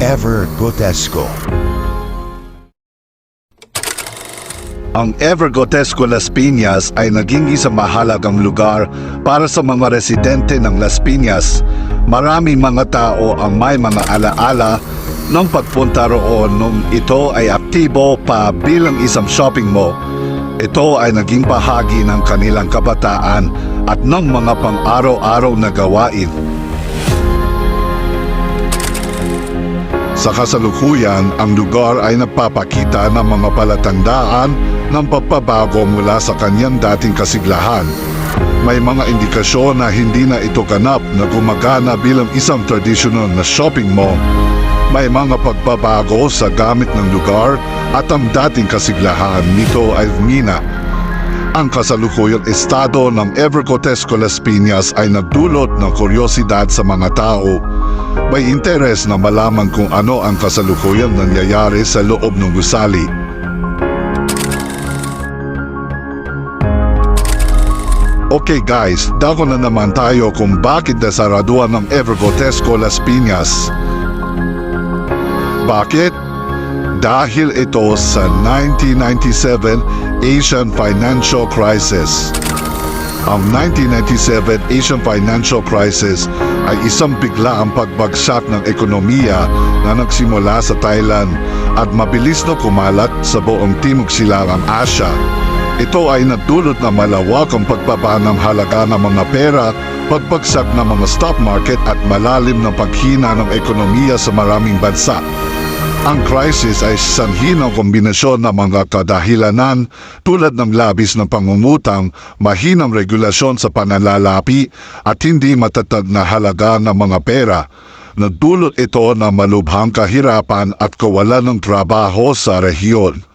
Ever Gotesco. Ang Evergotesco Las Piñas ay naging isang mahalagang lugar para sa mga residente ng Las Piñas. Maraming mga tao ang may mga alaala ng pagpunta roon nung ito ay aktibo pa bilang isang shopping mall. Ito ay naging bahagi ng kanilang kabataan at ng mga pang-araw-araw na gawain. Sa kasalukuyan, ang lugar ay nagpapakita ng mga palatandaan ng pagbabago mula sa kanyang dating kasiglahan. May mga indikasyon na hindi na ito ganap na gumagana bilang isang tradisyonal na shopping mall. May mga pagbabago sa gamit ng lugar at ang dating kasiglahan nito ay mina. Ang kasalukuyang estado ng Evercotesco Las Piñas ay nagdulot ng kuryosidad sa mga tao. May interes na malaman kung ano ang kasalukuyang nangyayari sa loob ng gusali. Okay guys, dako na naman tayo kung bakit nasaraduan ng Evergotesco Las Piñas. Bakit? Dahil ito sa 1997 Asian Financial Crisis. Ang 1997 Asian Financial Crisis ay isang biglaang pagbagsak ng ekonomiya na nagsimula sa Thailand at mabilis na kumalat sa buong Timog Silangang Asya. Ito ay nagdulot na malawak ang pagbaba ng halaga ng mga pera, pagbagsak ng mga stock market at malalim na paghina ng ekonomiya sa maraming bansa. Ang crisis ay sanhi ng kombinasyon ng mga kadahilanan tulad ng labis ng pangungutang, mahinang regulasyon sa pananalapi at hindi matatag na halaga ng mga pera. Nagdulot ito ng malubhang kahirapan at kawalan ng trabaho sa rehiyon.